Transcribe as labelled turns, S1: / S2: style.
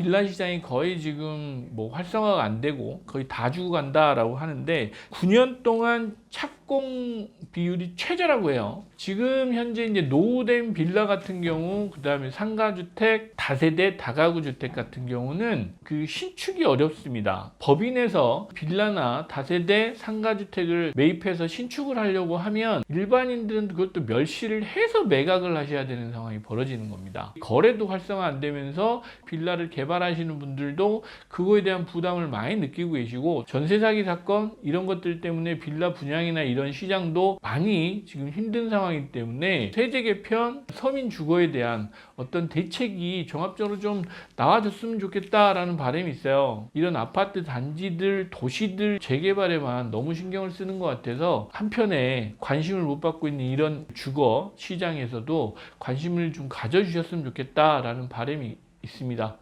S1: 빌라 시장이 거의 지금 뭐 활성화가 안 되고 거의 다 죽어간다라고 하는데 9년 동안 착 공 비율이 최저라고 해요. 지금 현재 이제 노후된 빌라 같은 경우, 그 다음에 상가주택, 다세대, 다가구 주택 같은 경우는 그 신축이 어렵습니다. 법인에서 빌라나 다세대, 상가주택을 매입해서 신축을 하려고 하면 일반인들은 그것도 멸시를 해서 매각을 하셔야 되는 상황이 벌어지는 겁니다. 거래도 활성화 안 되면서 빌라를 개발하시는 분들도 그거에 대한 부담을 많이 느끼고 계시고 전세 사기 사건 이런 것들 때문에 빌라 분양이나 이런 시장도 많이 지금 힘든 상황이기 때문에 세제 개편, 서민 주거에 대한 어떤 대책이 종합적으로 좀 나와줬으면 좋겠다라는 바람이 있어요. 이런 아파트 단지들, 도시들 재개발에만 너무 신경을 쓰는 것 같아서 한편에 관심을 못 받고 있는 이런 주거 시장에서도 관심을 좀 가져주셨으면 좋겠다라는 바람이 있습니다.